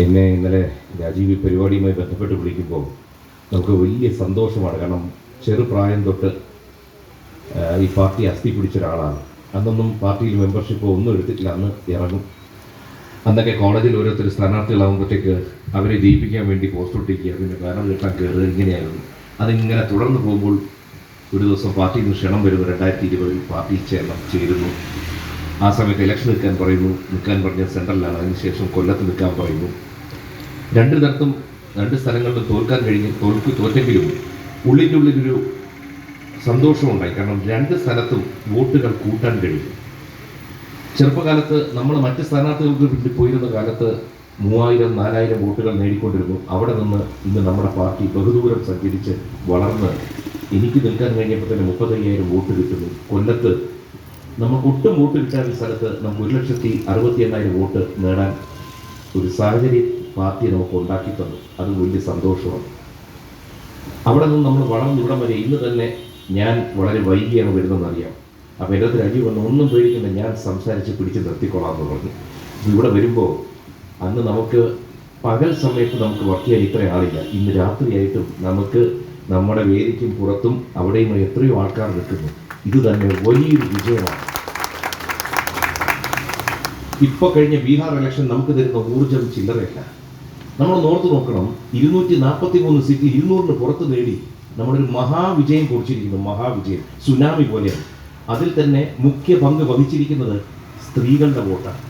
എന്നെ ഇന്നലെ രാജീവ് പരിപാടിയുമായി ബന്ധപ്പെട്ട് വിളിക്കുമ്പോൾ നമുക്ക് വലിയ സന്തോഷമാണ്. കാരണം ചെറുപ്രായം തൊട്ട് ഈ പാർട്ടി അസ്ഥി പിടിച്ച ഒരാളാണ്. അന്നൊന്നും പാർട്ടിയിൽ മെമ്പർഷിപ്പ് ഒന്നും എടുത്തിട്ടില്ല. അന്ന് ഇറങ്ങും. അന്നൊക്കെ കോളേജിൽ ഓരോരുത്തർ സ്ഥാനാർത്ഥികളാകുമ്പോഴത്തേക്ക് അവരെ ജയിപ്പിക്കാൻ വേണ്ടി പോസ്റ്റ് ഒട്ടിക്കുക പിന്നെ ബാനർ കിട്ടാൻ കയറുക ഇങ്ങനെയായിരുന്നു. അതിങ്ങനെ തുടർന്ന് പോകുമ്പോൾ ഒരു ദിവസം പാർട്ടിയിൽ നിന്ന് ക്ഷണം വരുന്നു രണ്ടായിരത്തി ഇരുപതിൽ പാർട്ടി ചേരണം ചേരുന്നു. ആ സമയത്ത് ഇലക്ഷൻ നിൽക്കാൻ പറയുന്നു. നിൽക്കാൻ പറഞ്ഞ സെൻട്രലിലാണ് അതിനുശേഷം കൊല്ലത്ത് നിൽക്കാൻ പറയുന്നു. രണ്ട് തരത്തും രണ്ട് സ്ഥലങ്ങളിലും തോൽക്കാൻ കഴിഞ്ഞ് തോൽക്ക് തോറ്റെങ്കിലും ഉള്ളിന്റെ ഉള്ളിലൊരു സന്തോഷമുണ്ടായി. കാരണം രണ്ട് സ്ഥലത്തും വോട്ടുകൾ കൂട്ടാൻ കഴിഞ്ഞു. ചെറുപ്പകാലത്ത് നമ്മൾ മറ്റ് സ്ഥാനാർത്ഥികൾക്ക് വേണ്ടി പോയിരുന്ന കാലത്ത് മൂവായിരം നാലായിരം വോട്ടുകൾ നേടിക്കൊണ്ടിരുന്നു. അവിടെ നിന്ന് ഇന്ന് നമ്മുടെ പാർട്ടി ബഹുദൂരം സഞ്ചരിച്ച് വളർന്ന് എനിക്ക് നിൽക്കാൻ കഴിഞ്ഞപ്പോൾ തന്നെ മുപ്പത്തയ്യായിരം വോട്ട് കിട്ടുന്നു. കൊല്ലത്ത് നമുക്ക് ഒട്ടും വോട്ട് കിട്ടാത്ത സ്ഥലത്ത് നമുക്ക് ഒരു ലക്ഷത്തി അറുപത്തി എണ്ണായിരം വോട്ട് നേടാൻ ഒരു സാഹചര്യം പാർട്ടി നമുക്ക് ഉണ്ടാക്കി തന്നു. അത് വലിയ സന്തോഷമാണ്. അവിടെ നിന്ന് നമ്മൾ വളർന്ന് ഇവിടം വരെ ഇന്ന് തന്നെ ഞാൻ വളരെ വൈകിയാണ് വരുന്നതെന്ന് അറിയാം. അപ്പോൾ എന്റെ അടുത്ത് രാജീവ് വന്ന് ഒന്നും പേടിക്കണ്ട ഞാൻ സംസാരിച്ച് പിടിച്ച് നിർത്തിക്കൊള്ളാം എന്ന് പറഞ്ഞു ഇവിടെ വരുമ്പോൾ അന്ന് നമുക്ക് പകൽ സമയത്ത് നമുക്ക് വർക്ക് ചെയ്യാൻ ഇത്ര ആളില്ല. ഇന്ന് രാത്രിയായിട്ടും നമുക്ക് നമ്മുടെ വേദിക്കും പുറത്തും അവിടെയും എത്രയോ ആൾക്കാർ നിൽക്കുന്നു. ഇത് തന്നെ വലിയൊരു വിജയമാണ്. ഇപ്പോൾ കഴിഞ്ഞ ബീഹാർ ഇലക്ഷൻ നമുക്ക് തരുന്ന ഊർജം ചില്ലറയല്ല. നമ്മൾ ഓർത്ത് നോക്കണം ഇരുന്നൂറ്റി നാൽപ്പത്തി മൂന്ന് സീറ്റിൽ ഇരുന്നൂറിന് പുറത്ത് നേടി നമ്മളൊരു മഹാവിജയം കുറിച്ചിരിക്കുന്നു മഹാവിജയം സുനാമി പോലെയാണ്. അതിൽ തന്നെ മുഖ്യ പങ്ക് വഹിച്ചിരിക്കുന്നത് സ്ത്രീകളുടെ വോട്ടാണ്.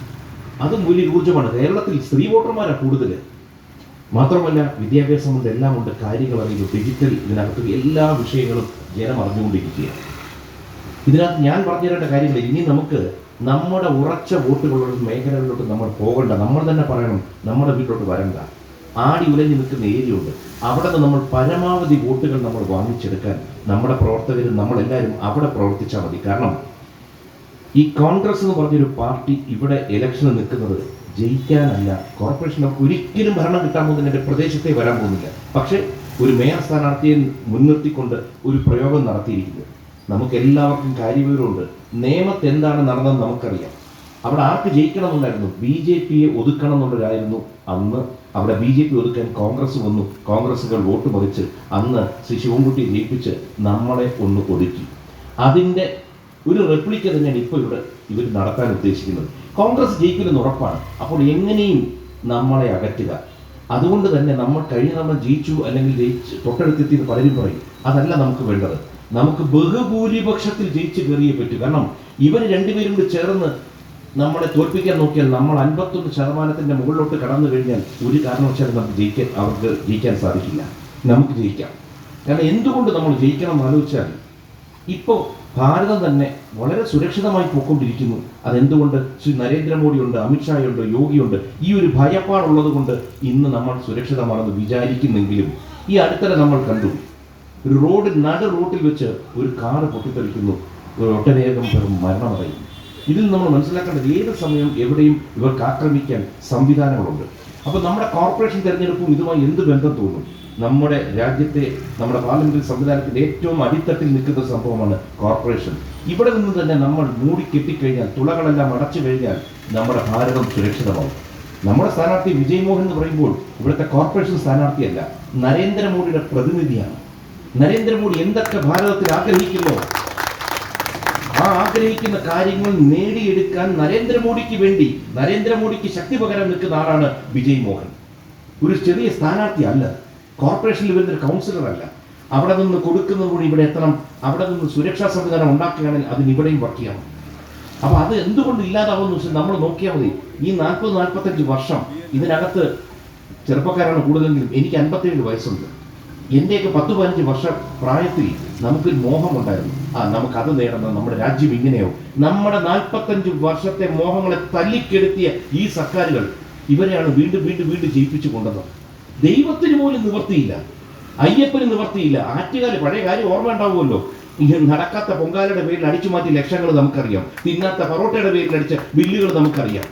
അതും വലിയൊരു ഊർജമാണ്. കേരളത്തിൽ സ്ത്രീ വോട്ടർമാരാണ് കൂടുതൽ മാത്രമല്ല വിദ്യാഭ്യാസം കൊണ്ട് എല്ലാം ഉണ്ട് കാര്യങ്ങൾ അറിയുന്നു ഡിജിറ്റൽ ഇതിനകത്ത് എല്ലാ വിഷയങ്ങളും ജനം അറിഞ്ഞുകൊണ്ടിരിക്കുകയാണ്. ഇതിനകത്ത് ഞാൻ പറഞ്ഞു തരേണ്ട കാര്യങ്ങൾ ഇനി നമുക്ക് നമ്മുടെ ഉറച്ച വോട്ടുകളുള്ള മേഖലകളിലോട്ട് നമ്മൾ പോകണ്ട. നമ്മൾ തന്നെ പറയണം നമ്മുടെ വീട്ടിലോട്ട് വരണ്ട. ആടി ഉലഞ്ഞു നിൽക്കുന്ന ഏരിയ ഉണ്ട് അവിടെ നിന്ന് നമ്മൾ പരമാവധി വോട്ടുകൾ നമ്മൾ വാങ്ങിച്ചെടുക്കാൻ നമ്മുടെ പ്രവർത്തകരും നമ്മളെല്ലാവരും അവിടെ പ്രവർത്തിച്ചാൽ മതി. കാരണം ഈ കോൺഗ്രസ് എന്ന് പറഞ്ഞൊരു പാർട്ടി ഇവിടെ ഇലക്ഷന് നിൽക്കുന്നത് ജയിക്കാനല്ല കോർപ്പറേഷൻ ഒരിക്കലും ഭരണം കിട്ടാൻ പോകുന്ന എന്റെ പ്രദേശത്തെ വരാൻ പോകുന്നില്ല. പക്ഷേ ഒരു മേയർ സ്ഥാനാർത്ഥിയെ മുൻനിർത്തിക്കൊണ്ട് ഒരു പ്രയോഗം നടത്തിയിരിക്കുന്നു. നമുക്ക് എല്ലാവർക്കും കാര്യവിവരമുണ്ട്. നിയമത്ത് എന്താണ് നടന്നതെന്ന് നമുക്കറിയാം. അവിടെ ആർക്ക് ജയിക്കണമെന്നുണ്ടായിരുന്നു? ബി ജെ പിയെ ഒതുക്കണം എന്നുള്ളതായിരുന്നു അന്ന്. അവിടെ ബി ജെ പി ഒതുക്കാൻ കോൺഗ്രസ് വന്നു. കോൺഗ്രസുകൾ വോട്ട് മറിച്ച് അന്ന് ശ്രീ ശിവൻകുട്ടി ജയിപ്പിച്ച് നമ്മളെ ഒന്ന് ഒതുക്കി. അതിന്റെ ഒരു റെപ്ലിക്ക തന്നെയാണ് ഇപ്പോൾ ഇവിടെ ഇവർ നടത്താൻ ഉദ്ദേശിക്കുന്നത്. കോൺഗ്രസ് ജയിക്കുന്ന ഉറപ്പാണ്. അപ്പോൾ എങ്ങനെയും നമ്മളെ അകറ്റുക. അതുകൊണ്ട് തന്നെ നമ്മൾ കഴിഞ്ഞ നമ്മൾ ജയിച്ചു അല്ലെങ്കിൽ ജയിച്ച് തൊട്ടടുത്തെത്തി എന്ന് പലരും പറയും. അതല്ല നമുക്ക് വേണ്ടത്. നമുക്ക് ബഹുഭൂരിപക്ഷത്തിൽ ജയിച്ച് കയറിയേ പറ്റൂ. കാരണം ഇവർ രണ്ടുപേരും കൂടി ചേർന്ന് നമ്മളെ തോൽപ്പിക്കാൻ നോക്കിയാൽ നമ്മൾ അൻപത്തൊന്ന് ശതമാനത്തിന്റെ മുകളിലോട്ട് കടന്നു കഴിഞ്ഞാൽ ഒരു കാരണവശാലും നമുക്ക് ജയിക്കാൻ അവർക്ക് ജയിക്കാൻ സാധിക്കില്ല. നമുക്ക് ജയിക്കാം. കാരണം എന്തുകൊണ്ട് നമ്മൾ ജയിക്കണം എന്ന് ആലോചിച്ചാൽ ഇപ്പോൾ ഭാരതം തന്നെ വളരെ സുരക്ഷിതമായി പോയിക്കൊണ്ടിരിക്കുന്നു. അതെന്തുകൊണ്ട്? ശ്രീ നരേന്ദ്രമോദിയുണ്ട് അമിത്ഷായുണ്ട് യോഗിയുണ്ട്. ഈ ഒരു ഭയപ്പാടുള്ളത് കൊണ്ട് ഇന്ന് നമ്മൾ സുരക്ഷിതമാണെന്ന് വിചാരിക്കുന്നെങ്കിലും ഈ അടുത്തിടെ നമ്മൾ കണ്ടു. ഒരു റോഡ് നട റോട്ടിൽ വെച്ച് ഒരു കാറ് പൊട്ടിത്തെറിക്കുന്നു. ഒട്ടനേകം പേർ മരണമടയുന്നു. ഇതിൽ നമ്മൾ മനസ്സിലാക്കേണ്ടത് ഏത് സമയം എവിടെയും ഇവർക്ക് ആക്രമിക്കാൻ സംവിധാനങ്ങളുണ്ട്. അപ്പോൾ നമ്മുടെ കോർപ്പറേഷൻ തെരഞ്ഞെടുപ്പും ഇതുമായി എന്ത് ബന്ധം തോന്നും? നമ്മുടെ രാജ്യത്തെ നമ്മുടെ പാർലമെന്ററി സംവിധാനത്തിന്റെ ഏറ്റവും അടിത്തട്ടിൽ നിൽക്കുന്ന സംഭവമാണ് കോർപ്പറേഷൻ. ഇവിടെ നിന്ന് തന്നെ നമ്മൾ മൂടി കെട്ടിക്കഴിഞ്ഞാൽ തുളകളെല്ലാം അടച്ചു കഴിഞ്ഞാൽ നമ്മുടെ ഭാരതം സുരക്ഷിതമാവും നമ്മുടെ സ്ഥാനാർത്ഥി വിജയ് മോഹൻ എന്ന് പറയുമ്പോൾ ഇവിടുത്തെ കോർപ്പറേഷൻ സ്ഥാനാർത്ഥിയല്ല നരേന്ദ്രമോദിയുടെ പ്രതിനിധിയാണ്. നരേന്ദ്രമോദി എന്തൊക്കെ ഭാരതത്തിൽ ആഗ്രഹിക്കുന്നു? ആ ആഗ്രഹിക്കുന്ന കാര്യങ്ങൾ നേടിയെടുക്കാൻ നരേന്ദ്രമോദിക്ക് വേണ്ടി നരേന്ദ്രമോദിക്ക് ശക്തി പകരാൻ നിൽക്കുന്ന ആളാണ് വിജയ് മോഹൻ. ഒരു ചെറിയ സ്ഥാനാർത്ഥി അല്ല കോർപ്പറേഷനിൽ വരുന്ന ഒരു കൗൺസിലർ അല്ല. അവിടെ നിന്ന് കൊടുക്കുന്നത് കൂടി ഇവിടെ എത്തണം അവിടെ നിന്ന് സുരക്ഷാ സംവിധാനം ഉണ്ടാക്കുകയാണെങ്കിൽ അതിന് ഇവിടെയും വർക്ക് ചെയ്യണം അപ്പോൾ അത് എന്തുകൊണ്ട് ഇല്ലാതാവുമെന്ന് വെച്ചാൽ നമ്മൾ നോക്കിയാൽ മതി. ഈ നാൽപ്പത് നാൽപ്പത്തഞ്ച് വർഷം ഇതിനകത്ത് ചെറുപ്പക്കാരാണ് കൂടുതലെങ്കിലും എനിക്ക് അൻപത്തേഴ് വയസ്സുണ്ട്. എന്റെയൊക്കെ പത്ത് പതിനഞ്ച് വർഷ പ്രായത്തിൽ നമുക്കൊരു മോഹമുണ്ടായിരുന്നു. ആ നമുക്ക് അത് നേടണം. നമ്മുടെ രാജ്യം ഇങ്ങനെയോ? നമ്മുടെ നാൽപ്പത്തഞ്ച് വർഷത്തെ മോഹങ്ങളെ തല്ലിക്കെടുത്തിയ ഈ സർക്കാരുകൾ ഇവരെയാണ് വീണ്ടും വീണ്ടും വീണ്ടും ജയിപ്പിച്ചു കൊണ്ടത്. ദൈവത്തിന് പോലും നിവർത്തിയില്ല അയ്യപ്പന് നിവർത്തിയില്ല ആറ്റുകാൽ പഴയ കാര്യം ഓർമ്മ ഉണ്ടാവുമല്ലോ. നടക്കാത്ത പൊങ്കാലയുടെ പേരിൽ അടിച്ചു മാറ്റി ലക്ഷങ്ങൾ നമുക്കറിയാം. തിന്നാത്ത പൊറോട്ടയുടെ പേരിൽ അടിച്ച ബില്ലുകൾ നമുക്കറിയാം.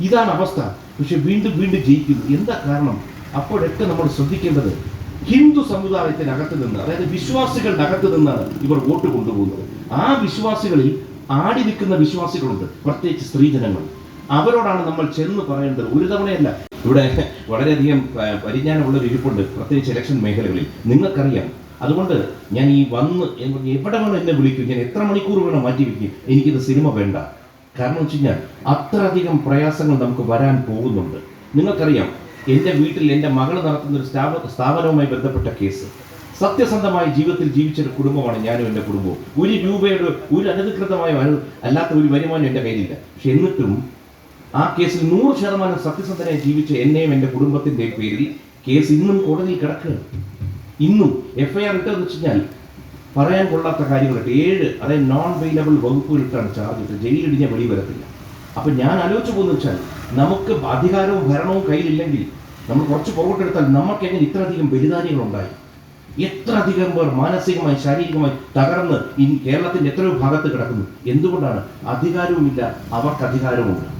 ഇതാണ് അവസ്ഥ. പക്ഷെ വീണ്ടും വീണ്ടും ജയിക്കുന്നു. എന്താ കാരണം? അപ്പോഴൊക്കെ നമ്മൾ ശ്രദ്ധിക്കേണ്ടത് ഹിന്ദു സമുദായത്തിനകത്ത് നിന്ന് അതായത് വിശ്വാസികളുടെ നിന്നാണ് ഇവർ വോട്ട് കൊണ്ടുപോകുന്നത്. ആ വിശ്വാസികളിൽ ആടി നിൽക്കുന്ന വിശ്വാസികളുണ്ട് പ്രത്യേകിച്ച് സ്ത്രീജനങ്ങൾ. അവരോടാണ് നമ്മൾ ചെന്ന് പറയേണ്ടത്. ഒരു തവണയല്ല. ഇവിടെ വളരെയധികം പരിജ്ഞാനമുള്ള ഒരു ഇരിപ്പുണ്ട് പ്രത്യേകിച്ച് ഇലക്ഷൻ മേഖലകളിൽ. നിങ്ങൾക്കറിയാം. അതുകൊണ്ട് ഞാൻ ഈ വന്ന് എവിടെ വേണം എന്നെ വിളിക്കും? ഞാൻ എത്ര മണിക്കൂർ വേണം മാറ്റി വയ്ക്കും എനിക്കിത് സിനിമ വേണ്ട. കാരണം വെച്ച് കഴിഞ്ഞാൽ അത്രയധികം പ്രയാസങ്ങൾ നമുക്ക് വരാൻ പോകുന്നുണ്ട്. നിങ്ങൾക്കറിയാം എന്റെ വീട്ടിൽ എന്റെ മകൾ നടത്തുന്ന ഒരു സ്ഥാപ സ്ഥാപനവുമായി ബന്ധപ്പെട്ട കേസ്. സത്യസന്ധമായ ജീവിതത്തിൽ ജീവിച്ചൊരു കുടുംബമാണ് ഞാനും എന്റെ കുടുംബവും. ഒരു രൂപയുടെ ഒരു അനധികൃതമായ അല്ലാത്ത ഒരു വരുമാനം എന്റെ കയ്യിലില്ല. പക്ഷെ എന്നിട്ടും ആ കേസിൽ നൂറ് ശതമാനം സത്യസന്ധനായി ജീവിച്ച എന്നെയും എന്റെ കുടുംബത്തിന്റെ പേരിൽ കേസ് ഇന്നും കോടതിയിൽ കിടക്കുകയാണ്. ഇന്നും എഫ്ഐആർ ഇട്ടെന്ന് വെച്ച് കഴിഞ്ഞാൽ പറയാൻ കൊള്ളാത്ത കാര്യങ്ങളൊക്കെ ഏഴ് അതായത് നോൺ വെയിലബിൾ വകുപ്പുകൾക്കാണ് ചാർജ് ഇട്ട് ജയിലിടിഞ്ഞ വെളി വരത്തില്ല. അപ്പം ഞാൻ ആലോചിച്ചു പോകുന്ന വെച്ചാൽ നമുക്ക് അധികാരവും ഭരണവും കയ്യിലില്ലെങ്കിൽ നമ്മൾ കുറച്ച് പുറകോട്ടെടുത്താൽ നമുക്ക് എങ്ങനെ ഇത്രയധികം ബലിദാനികളുണ്ടായി എത്ര അധികം പേർ മാനസികമായി ശാരീരികമായി തകർന്ന് ഈ കേരളത്തിന്റെ എത്രയോ ഭാഗത്ത് കിടക്കുന്നു. എന്തുകൊണ്ടാണ്? അധികാരവുമില്ല അവർക്ക് അധികാരവുമില്ല.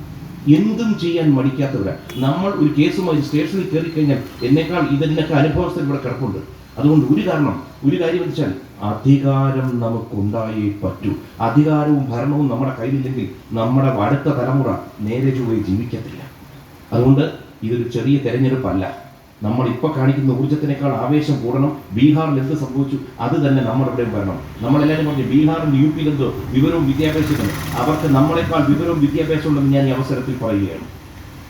എന്തും ചെയ്യാൻ മടിക്കാത്തവരാണ് നമ്മൾ ഒരു കേസുമായി സ്റ്റേഷനിൽ കയറി കഴിഞ്ഞാൽ എന്നേക്കാൾ ഇതിനൊക്കെ അനുഭവസ്ഥ ഇവിടെ കിടപ്പുണ്ട്. അതുകൊണ്ട് ഒരു കാരണം ഒരു കാര്യം വെച്ചാൽ അധികാരം നമുക്കുണ്ടായേ പറ്റൂ. അധികാരവും ഭരണവും നമ്മുടെ കയ്യിലില്ലെങ്കിൽ നമ്മുടെ അടുത്ത തലമുറ നേരെ ചൊവ്വേ ജീവിക്കത്തില്ല. അതുകൊണ്ട് ഇതൊരു ചെറിയ തെരഞ്ഞെടുപ്പല്ല. നമ്മൾ ഇപ്പോൾ കാണിക്കുന്ന ഊർജത്തിനേക്കാൾ ആവേശം കൂടണം. ബീഹാറിൽ എന്ത് സംഭവിച്ചു? അത് തന്നെ നമ്മുടെ ഇവിടെയും വരണം. നമ്മളെല്ലാവരും പറഞ്ഞു ബീഹാറിൽ യു പിയിൽ എന്തോ വിവരവും വിദ്യാഭ്യാസവും. അവർക്ക് നമ്മളെക്കാൾ വിവരവും വിദ്യാഭ്യാസവും ഉണ്ടെന്ന് ഞാൻ ഈ അവസരത്തിൽ പറയുകയാണ്.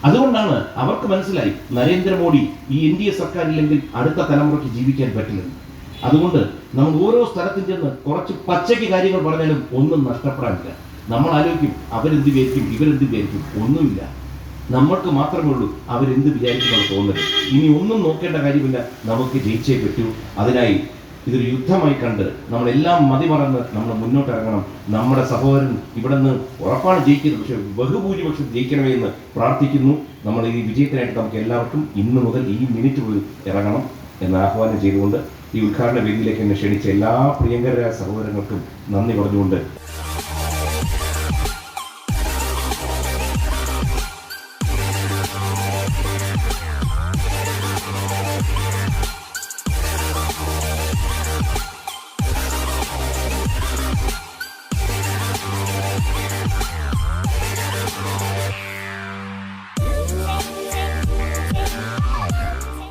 അതുകൊണ്ടാണ് അവർക്ക് മനസ്സിലായി നരേന്ദ്രമോദി ഈ എൻ ഡി എ സർക്കാരില്ലെങ്കിൽ അടുത്ത തലമുറയ്ക്ക് ജീവിക്കാൻ പറ്റില്ലെന്ന്. അതുകൊണ്ട് നമ്മൾ ഓരോ സ്ഥലത്തും ചെന്ന് കുറച്ച് പച്ചയ്ക്ക് കാര്യങ്ങൾ പറഞ്ഞാലും ഒന്നും നഷ്ടപ്പെടാനില്ല. നമ്മൾ ആലോചിക്കും അവരെന്ത് വിചാരിക്കും ഇവരെന്ത് വിചാരിക്കും? ഒന്നുമില്ല. നമ്മൾക്ക് മാത്രമേ ഉള്ളൂ. അവരെന്ത് വിചാരിക്കുമെന്ന് തോന്നരുത് ഇനി ഒന്നും നോക്കേണ്ട കാര്യമില്ല. നമുക്ക് ജയിച്ചേ പറ്റൂ. അതിനായി ഇതൊരു യുദ്ധമായി കണ്ട് നമ്മളെല്ലാം മതിമറന്ന് നമ്മൾ മുന്നോട്ട് ഇറങ്ങണം നമ്മുടെ സഹോദരൻ ഇവിടെ നിന്ന് ഉറപ്പാണ് ജയിക്കുന്നത്. പക്ഷേ ബഹുഭൂരിപക്ഷം ജയിക്കണമേ എന്ന് പ്രാർത്ഥിക്കുന്നു. നമ്മൾ ഈ വിജയത്തിനായിട്ട് നമുക്ക് എല്ലാവർക്കും ഇന്ന് മുതൽ ഈ മിനിറ്റ് മുതൽ ഇറങ്ങണം എന്ന് ആഹ്വാനം ചെയ്തുകൊണ്ട് ഈ ഉദ്ഘാടന വേദിയിലേക്ക് എന്നെ ക്ഷണിച്ച എല്ലാ പ്രിയങ്കരായ സഹോദരങ്ങൾക്കും നന്ദി പറഞ്ഞുകൊണ്ട്